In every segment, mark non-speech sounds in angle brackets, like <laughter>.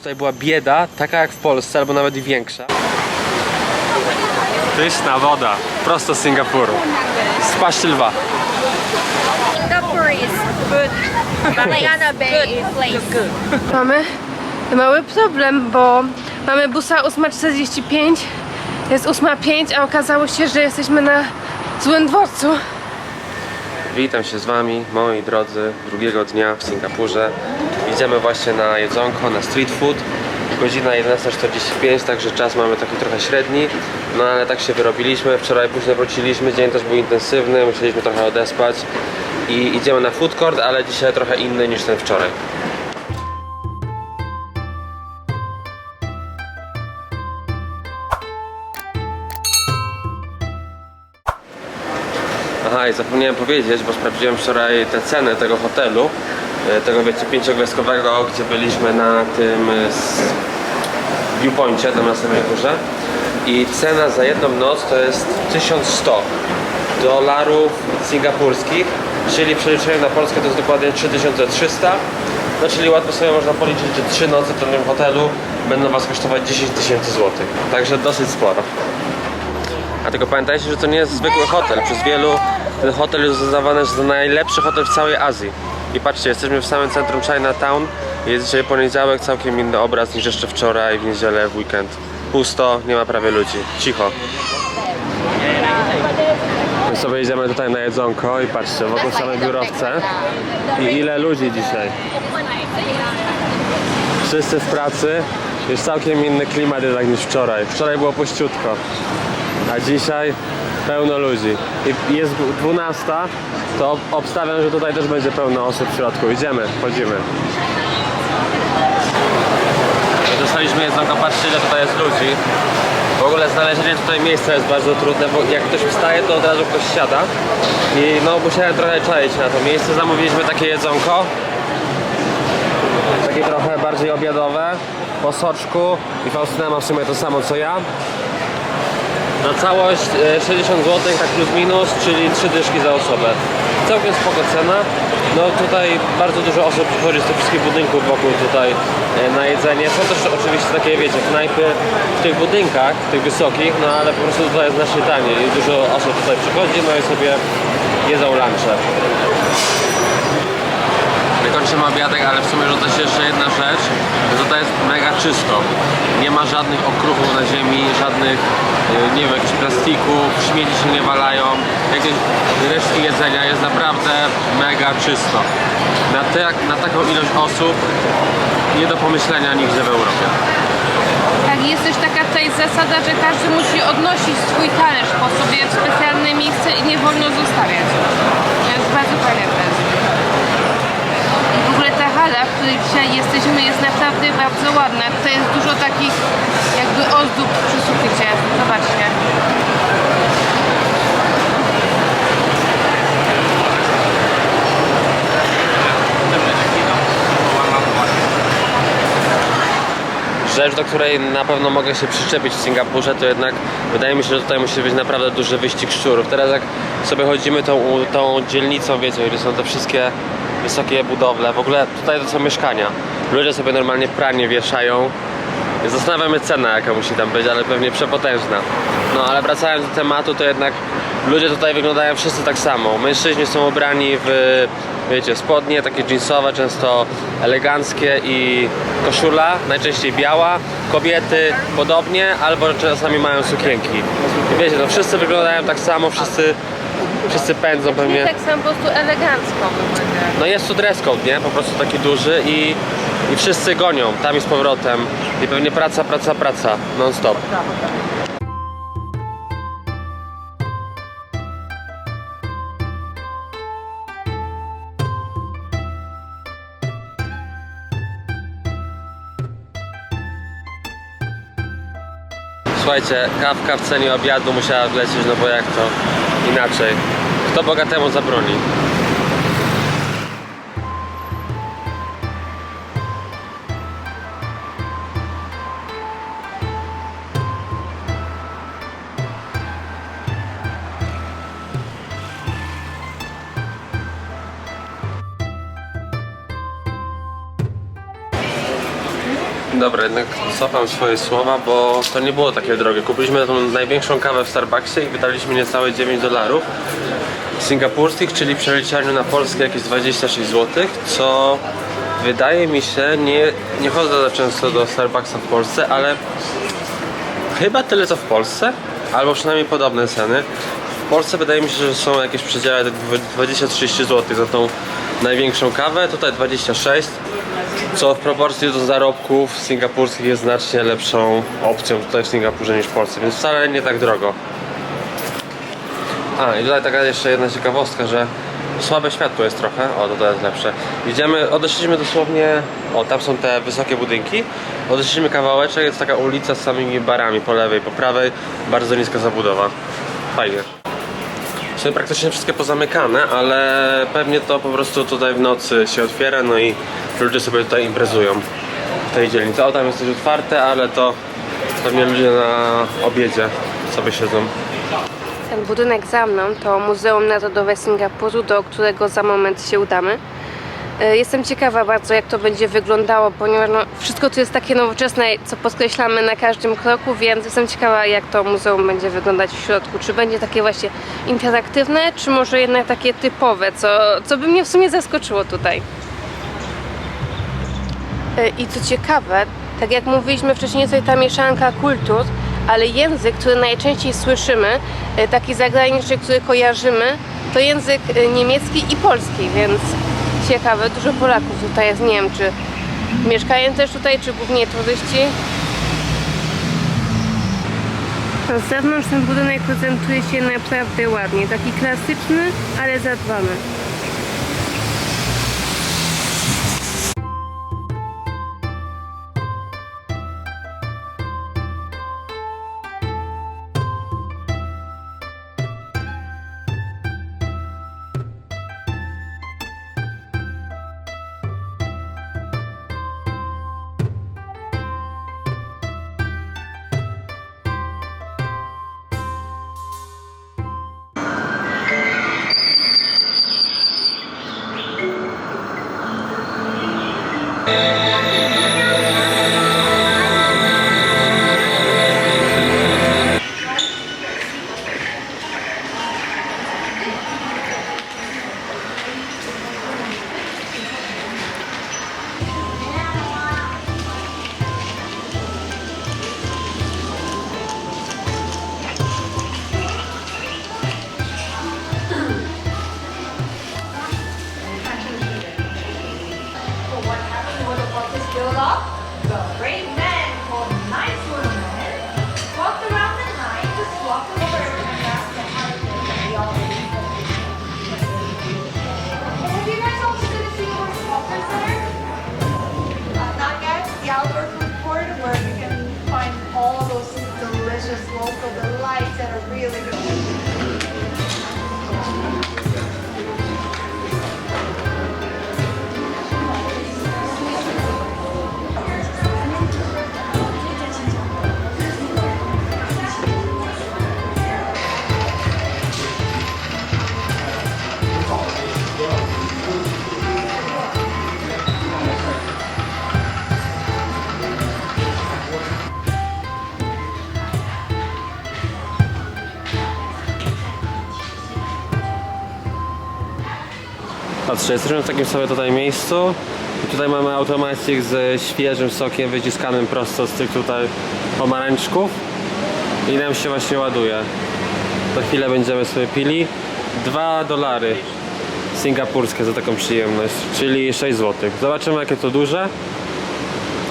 Tutaj była bieda, taka jak w Polsce, albo nawet i większa. Pyszna woda, prosto z Singapuru. Z paszczy lwa. Singapore is good. <laughs> Mariana Bay is place. Mamy mały problem, bo mamy busa 8.45, jest 8.05, a okazało się, że jesteśmy na złym dworcu. Witam się z Wami, moi drodzy, drugiego dnia w Singapurze. Idziemy właśnie na jedzonko, na street food. Godzina 11.45, także czas mamy taki trochę średni. No ale tak się wyrobiliśmy. Wczoraj późno wróciliśmy, dzień też był intensywny, musieliśmy trochę odespać. I idziemy na food court, ale dzisiaj trochę inny niż ten wczoraj. Aha, i zapomniałem powiedzieć, bo sprawdziłem wczoraj te ceny tego hotelu, tego wiecie, pięciogwiazdkowego, gdzie byliśmy na tym e, viewpoincie, tam na samej górze. I cena za jedną noc to jest 1100 dolarów singapurskich, czyli przeliczeniu na Polskę to jest dokładnie 3300. No czyli łatwo sobie można policzyć, że 3 noce w tym hotelu będą Was kosztować 10 tysięcy złotych. Także dosyć sporo. A tylko pamiętajcie, że to nie jest zwykły hotel. Przez wielu ten hotel jest uznawany za najlepszy hotel w całej Azji. I patrzcie, jesteśmy w samym centrum Chinatown. Jest dzisiaj poniedziałek, całkiem inny obraz niż jeszcze wczoraj, w niedzielę, w weekend. Pusto, nie ma prawie ludzi. Cicho. My sobie idziemy tutaj na jedzonko i patrzcie, wokół same biurowce. I ile ludzi dzisiaj. Wszyscy w pracy. Jest całkiem inny klimat jednak niż wczoraj. Wczoraj było puściutko. A dzisiaj pełno ludzi. I jest 12, to obstawiam, że tutaj też będzie pełno osób w środku. Idziemy, chodzimy. Dostaliśmy jedzonko, patrzcie ile tutaj jest ludzi. W ogóle znalezienie tutaj miejsca jest bardzo trudne, bo jak ktoś wstaje, to od razu ktoś siada. I no musiałem trochę czaić na to miejsce. Zamówiliśmy takie jedzonko. Takie trochę bardziej obiadowe, po soczku. I Faustyna ma w sumie to samo co ja. Na całość e, 60 zł, tak plus minus, czyli 3 dyszki za osobę. Całkiem spoko cena. No tutaj bardzo dużo osób przychodzi z tych wszystkich budynków wokół tutaj e, na jedzenie. Są też oczywiście takie, wiecie, knajpy w tych budynkach, tych wysokich, no ale po prostu tutaj jest znacznie taniej. Dużo osób tutaj przychodzi, no i sobie jedzą lunche. Wykończymy obiadek, ale w sumie rzuca się jeszcze jedna rzecz, że tutaj jest mega czysto. Nie ma żadnych okruchów na ziemi, żadnych, e, nie wiem, jakichś plastików, śmieci się nie walają, jakieś resztki jedzenia, jest naprawdę mega czysto. Na, te, na taką ilość osób nie do pomyślenia nigdzie w Europie. Tak, jest też taka tutaj zasada, że każdy musi odnosić swój talerz po sobie w specjalne miejsce i nie wolno zostawiać. To jest bardzo fajne też. I w ogóle ta hala, w której dzisiaj jesteśmy, jest naprawdę bardzo ładna. Tutaj jest dużo takich jakby ozdób przy suficie. Zobaczcie. Rzecz, do której na pewno mogę się przyczepić w Singapurze, to jednak wydaje mi się, że tutaj musi być naprawdę duży wyścig szczurów. Teraz jak sobie chodzimy tą, tą dzielnicą, wiecie, gdzie są te wszystkie wysokie budowle, w ogóle tutaj to są mieszkania. Ludzie sobie normalnie pranie wieszają. Zastanawiam się cena jaka musi tam być, ale pewnie przepotężna. No ale wracając do tematu, to jednak ludzie tutaj wyglądają wszyscy tak samo. Mężczyźni są ubrani w, wiecie, spodnie takie jeansowe, często eleganckie i koszula, najczęściej biała. Kobiety podobnie, albo czasami mają sukienki. I wiecie, no wszyscy wyglądają tak samo, wszyscy, wszyscy pędzą Nie pewnie. tak samo, po prostu elegancko wygląda. No jest tu dress code, nie? Po prostu taki duży i, i wszyscy gonią tam i z powrotem. I pewnie praca, praca, praca, non stop. Słuchajcie, kawka w cenie obiadu musiała wlecieć, no bo jak to inaczej. Kto bogatemu zabroni? Dobra, jednak cofam swoje słowa, bo to nie było takie drogie. Kupiliśmy tą największą kawę w Starbucksie i wydaliśmy niecałe 9 dolarów singapurskich, czyli w przeliczaniu na polskie jakieś 26 zł, co wydaje mi się, nie, nie chodzę za często do Starbucksa w Polsce, ale chyba tyle co w Polsce, albo przynajmniej podobne ceny. W Polsce wydaje mi się, że są jakieś przedziały tak 20-30 zł za tą największą kawę, tutaj 26 co w proporcji do zarobków singapurskich jest znacznie lepszą opcją tutaj w Singapurze niż w Polsce, więc wcale nie tak drogo. A i tutaj taka jeszcze jedna ciekawostka, że słabe światło jest trochę, o to jest lepsze. Idziemy, odeszliśmy dosłownie, o tam są te wysokie budynki, odeszliśmy kawałeczek, jest taka ulica z samymi barami po lewej, po prawej, bardzo niska zabudowa. Fajnie. Są praktycznie wszystkie pozamykane, ale pewnie to po prostu tutaj w nocy się otwiera, no i ludzie sobie tutaj imprezują w tej dzielnicy. O, tam jest coś otwarte, ale to pewnie ludzie na obiedzie sobie siedzą. Ten budynek za mną to Muzeum Narodowe Singapuru, do którego za moment się udamy. E, Jestem ciekawa bardzo, jak to będzie wyglądało, ponieważ no, wszystko tu jest takie nowoczesne, co podkreślamy na każdym kroku, więc jestem ciekawa, jak to muzeum będzie wyglądać w środku. Czy będzie takie właśnie interaktywne, czy może jednak takie typowe, co, co by mnie w sumie zaskoczyło tutaj. E, I co ciekawe, tak jak mówiliśmy wcześniej, jest ta mieszanka kultur, ale język, który najczęściej słyszymy, e, taki zagraniczny, który kojarzymy, to język e, niemiecki i polski, więc ciekawe, dużo Polaków tutaj jest, nie wiem czy mieszkają też tutaj, czy głównie turyści. Z zewnątrz ten budynek prezentuje się naprawdę ładnie, taki klasyczny, ale zadbany. local, the lights that are really good. Patrzcie, jesteśmy w takim sobie tutaj miejscu i tutaj mamy automacik ze świeżym sokiem wyciskanym prosto z tych tutaj pomarańczków i nam się właśnie ładuje. Za chwilę będziemy sobie pili. 2 dolary singapurskie za taką przyjemność, czyli 6 zł. Zobaczymy jakie to duże,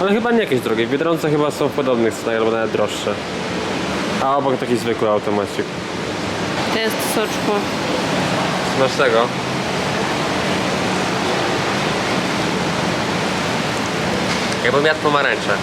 ale chyba nie jakieś drogie. W Biedronce chyba są w podobnych cenach albo nawet droższe. A obok taki zwykły automacik. To jest soczku. Masz tego? Якби м'ят помаранча.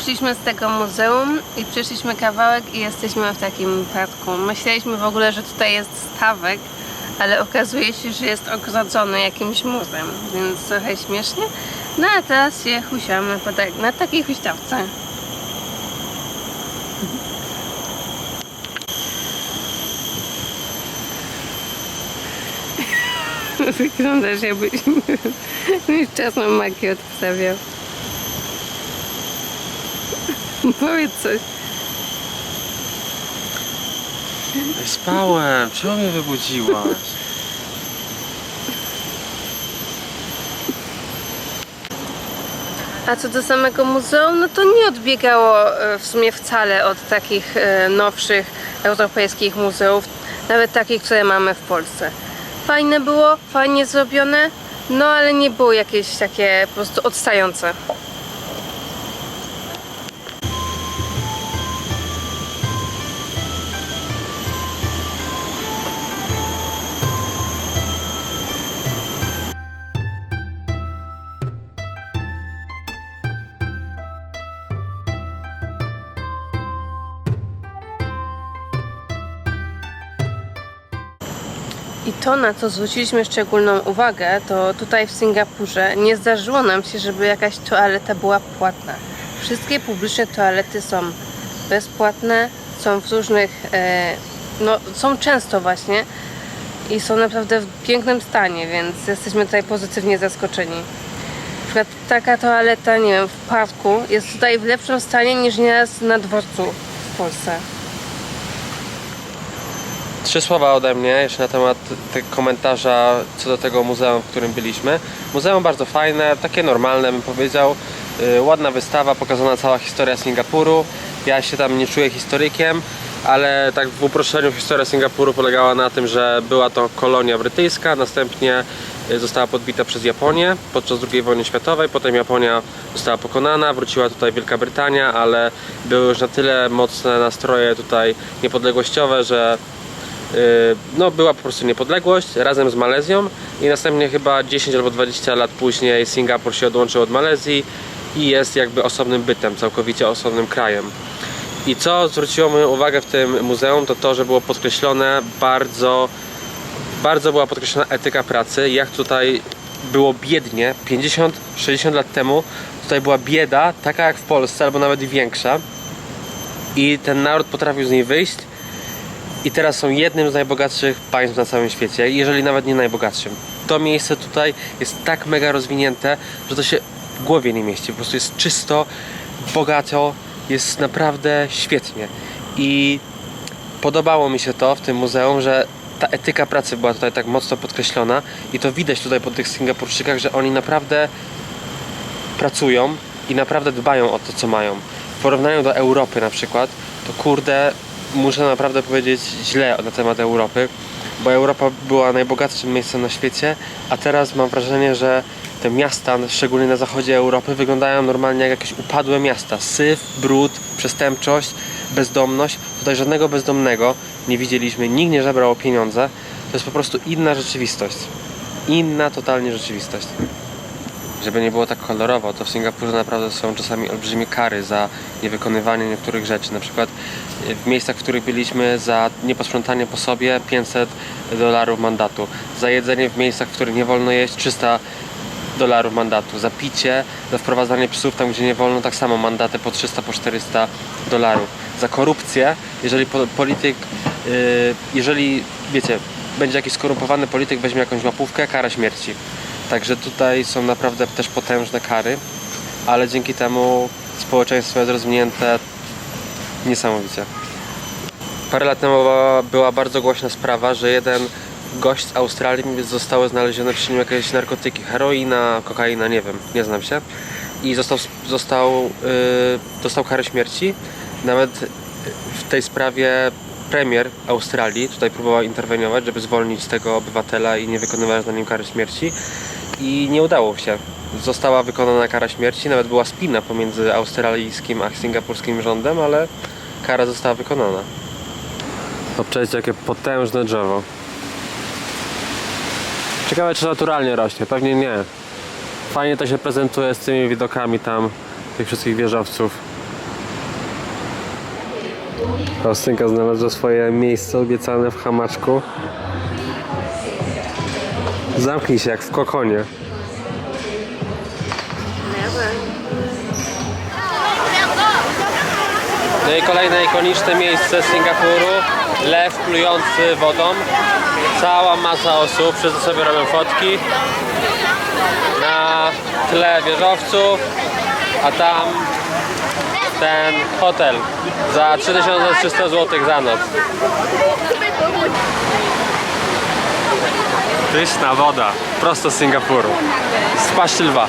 Wyszliśmy z tego muzeum i przeszliśmy kawałek i jesteśmy w takim parku. Myśleliśmy w ogóle, że tutaj jest stawek, ale okazuje się, że jest ogrodzony jakimś murem, więc trochę śmiesznie. No a teraz się husiamy tak, na takiej huśtawce. <laughs> Wyglądasz jakbyś <laughs> mi wczesną makiet wstawiał. Powiedz coś. Spałem, czemu mnie wybudziłaś? A co do samego muzeum, no to nie odbiegało e, w sumie wcale od takich e, nowszych europejskich muzeów, nawet takich, które mamy w Polsce. Fajne było, fajnie zrobione, no ale nie było jakieś takie po prostu odstające. To, na co zwróciliśmy szczególną uwagę, to tutaj w Singapurze nie zdarzyło nam się, żeby jakaś toaleta była płatna. Wszystkie publiczne toalety są bezpłatne, są w różnych, e, no są często właśnie i są naprawdę w pięknym stanie, więc jesteśmy tutaj pozytywnie zaskoczeni. Na przykład taka toaleta, nie wiem, w parku jest tutaj w lepszym stanie niż nieraz na dworcu w Polsce. Trzy słowa ode mnie jeszcze na temat komentarza co do tego muzeum, w którym byliśmy. Muzeum bardzo fajne, takie normalne bym powiedział. Yy, ładna wystawa, pokazana cała historia Singapuru. Ja się tam nie czuję historykiem, ale tak w uproszczeniu historia Singapuru polegała na tym, że była to kolonia brytyjska, następnie y, została podbita przez Japonię podczas II wojny światowej, potem Japonia została pokonana, wróciła tutaj Wielka Brytania, ale były już na tyle mocne nastroje tutaj niepodległościowe, że no była po prostu niepodległość razem z Malezją i następnie chyba 10 albo 20 lat później Singapur się odłączył od Malezji i jest jakby osobnym bytem, całkowicie osobnym krajem. I co zwróciło moją uwagę w tym muzeum, to to, że było podkreślone bardzo, bardzo była podkreślona etyka pracy, jak tutaj było biednie 50-60 lat temu, tutaj była bieda, taka jak w Polsce, albo nawet większa. I ten naród potrafił z niej wyjść i teraz są jednym z najbogatszych państw na całym świecie, jeżeli nawet nie najbogatszym. To miejsce tutaj jest tak mega rozwinięte, że to się w głowie nie mieści. Po prostu jest czysto, bogato, jest naprawdę świetnie. I podobało mi się to w tym muzeum, że ta etyka pracy była tutaj tak mocno podkreślona i to widać tutaj po tych Singapurczykach, że oni naprawdę pracują i naprawdę dbają o to, co mają. W porównaniu do Europy na przykład, to kurde, muszę naprawdę powiedzieć źle na temat Europy, bo Europa była najbogatszym miejscem na świecie, a teraz mam wrażenie, że te miasta, szczególnie na zachodzie Europy, wyglądają normalnie jak jakieś upadłe miasta. Syf, brud, przestępczość, bezdomność. Tutaj żadnego bezdomnego nie widzieliśmy, nikt nie żebrał o pieniądze. To jest po prostu inna rzeczywistość. Inna totalnie rzeczywistość żeby nie było tak kolorowo, to w Singapurze naprawdę są czasami olbrzymie kary za niewykonywanie niektórych rzeczy. Na przykład y, w miejscach, w których byliśmy za nieposprzątanie po sobie 500 dolarów mandatu. Za jedzenie w miejscach, w których nie wolno jeść 300 dolarów mandatu. Za picie, za wprowadzanie psów tam, gdzie nie wolno, tak samo mandaty po 300, po 400 dolarów. Za korupcję, jeżeli po- polityk, yy, jeżeli wiecie, będzie jakiś skorumpowany polityk, weźmie jakąś łapówkę, kara śmierci. Także tutaj są naprawdę też potężne kary, ale dzięki temu społeczeństwo jest rozwinięte niesamowicie. Parę lat temu była, bardzo głośna sprawa, że jeden gość z Australii zostały znalezione przy nim jakieś narkotyki, heroina, kokaina, nie wiem, nie znam się. I został, został, yy, dostał karę śmierci. Nawet w tej sprawie premier Australii tutaj próbował interweniować, żeby zwolnić tego obywatela i nie wykonywać na nim kary śmierci. I nie udało się. Została wykonana kara śmierci, nawet była spina pomiędzy australijskim a singapurskim rządem, ale kara została wykonana. Obczajcie jakie potężne drzewo. Ciekawe czy naturalnie rośnie, pewnie nie. Fajnie to się prezentuje z tymi widokami tam, tych wszystkich wieżowców. Faustynka znalazła swoje miejsce obiecane w hamaczku. Zamknij się jak w kokonie. No i kolejne ikoniczne miejsce Singapuru. Lew plujący wodą. Cała masa osób, wszyscy sobie robią fotki. Na tle wieżowców, a tam ten hotel za 3300 zł za noc. Pyszna woda, prosto z Singapuru. Z paszczy lwa.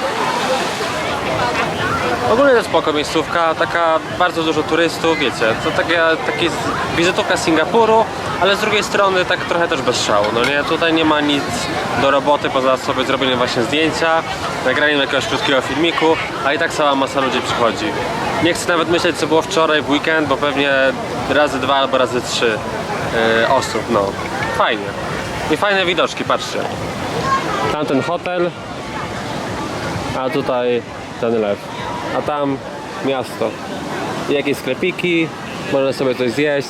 Ogólnie to spoko miejscówka, taka bardzo dużo turystów, wiecie, to taka, taki z- wizytówka Singapuru, ale z drugiej strony tak trochę też bez szału, no nie, tutaj nie ma nic do roboty poza sobie zrobieniem właśnie zdjęcia, nagraniem jakiegoś krótkiego filmiku, a i tak cała masa ludzi przychodzi. Nie chcę nawet myśleć co było wczoraj w weekend, bo pewnie razy dwa albo razy trzy yy, osób, no, fajnie. I fajne widoczki, patrzcie. Tamten hotel, a tutaj ten lew. A tam miasto. I jakieś sklepiki, można sobie coś zjeść,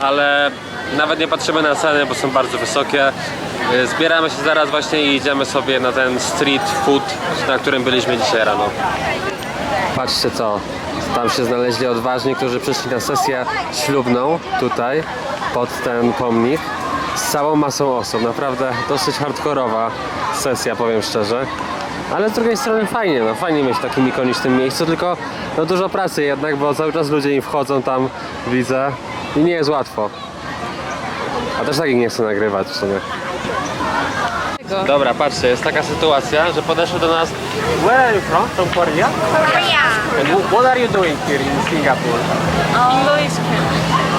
ale nawet nie patrzymy na ceny, bo są bardzo wysokie. Y, Zbieramy się zaraz właśnie i idziemy sobie na ten street food, na którym byliśmy dzisiaj rano. Patrzcie co, tam się znaleźli odważni, którzy przyszli na sesję ślubną tutaj, pod ten pomnik. Z całą masą osób, naprawdę dosyć hardkorowa sesja, powiem szczerze. Ale z drugiej strony fajnie, no fajnie mieć w takim ikonicznym miejscu, tylko no dużo pracy jednak, bo cały czas ludzie im wchodzą tam, widzę i nie jest łatwo. A też takich nie chcę nagrywać w sumie. Dobra, patrzcie, jest taka sytuacja, że podeszły do nas Where are you from? From Korea? Korea. And wh- what are you doing here in Singapore? English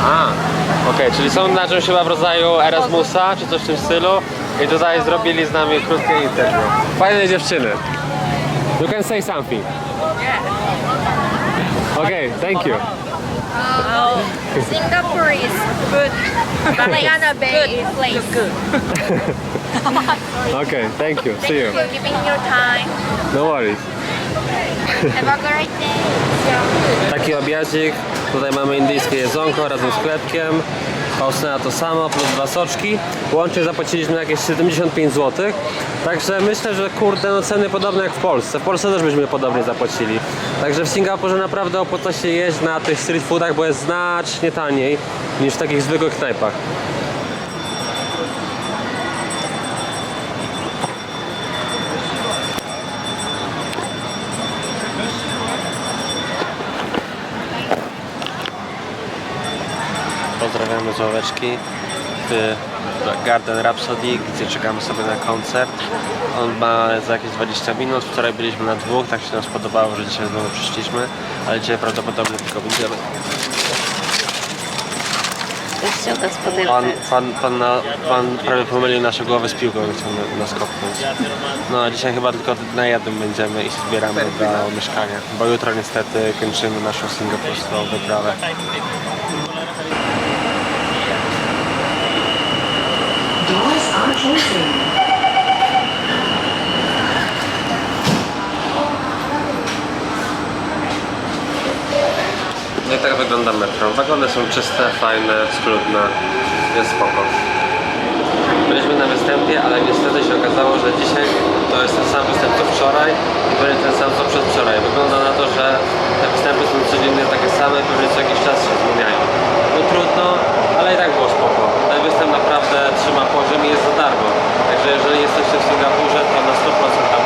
A, okej, czyli są na czymś chyba w rodzaju Erasmusa, czy coś w tym stylu i tutaj zrobili z nami krótkie interview. Fajne dziewczyny. You can say something. Okay, thank you. Singapore is good. Mariana Bay is place. Good. <laughs> Okay, thank you. See you. for giving your time. No worries. Have a great day. Taki obiadzik. Tutaj mamy indyjskie jedzonko razem z chlebkiem. Faustyna to samo, plus dwa soczki. Łącznie zapłaciliśmy jakieś 75 zł. Także myślę, że kurde, no ceny podobne jak w Polsce. W Polsce też byśmy podobnie zapłacili. Także w Singapurze naprawdę opłaca się jeść na tych street foodach, bo jest znacznie taniej niż w takich zwykłych knajpach. Pozdrawiamy z ławeczki w Garden Rhapsody, gdzie czekamy sobie na koncert. On ma za jakieś 20 minut. Wczoraj byliśmy na dwóch, tak się nam spodobało, że dzisiaj znowu przyszliśmy, ale dzisiaj prawdopodobnie tylko będziemy. Pan, pan, pan, na, pan prawie pomylił nasze głowy z piłką chciał na- nas kopnąć. No a dzisiaj chyba tylko na jednym będziemy i się zbieramy do mieszkania, bo jutro niestety kończymy naszą singapurską wyprawę. Closing. No i tak wygląda metro. Wagony są czyste, fajne, schludne, jest spoko. Byliśmy na występie, ale niestety się okazało, że dzisiaj to jest ten sam występ co wczoraj i będzie ten sam co przedwczoraj. Wygląda na to, że te występy są codziennie takie same, pewnie co jakiś czas się zmieniają. No trudno, ale i tak było spoko. Ten występ naprawdę trzyma poziom i jest za darmo. Także jeżeli jesteście w Singapurze, to na 100% tam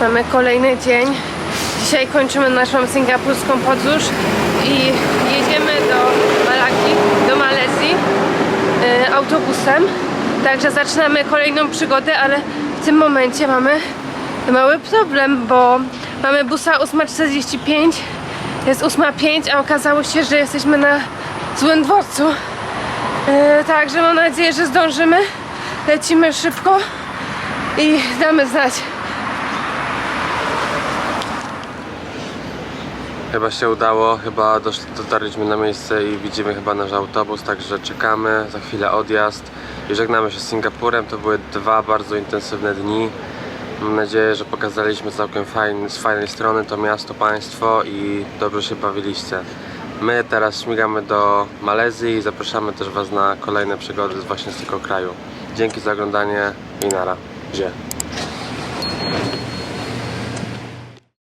Mamy kolejny dzień. Dzisiaj kończymy naszą singapurską podróż i jedziemy do Malaki, do Malezji e, autobusem. Także zaczynamy kolejną przygodę, ale w tym momencie mamy mały problem, bo mamy busa 8.45, jest 8.05, a okazało się, że jesteśmy na złym dworcu. E, Także mam nadzieję, że zdążymy. Lecimy szybko i damy znać. Chyba się udało, chyba dotarliśmy na miejsce i widzimy chyba nasz autobus, także czekamy, za chwilę odjazd i żegnamy się z Singapurem. To były dwa bardzo intensywne dni. Mam nadzieję, że pokazaliśmy całkiem fajny, z fajnej strony to miasto, państwo i dobrze się bawiliście. My teraz śmigamy do Malezji i zapraszamy też Was na kolejne przygody właśnie z tego kraju. Dzięki za oglądanie i nara. Gdzie?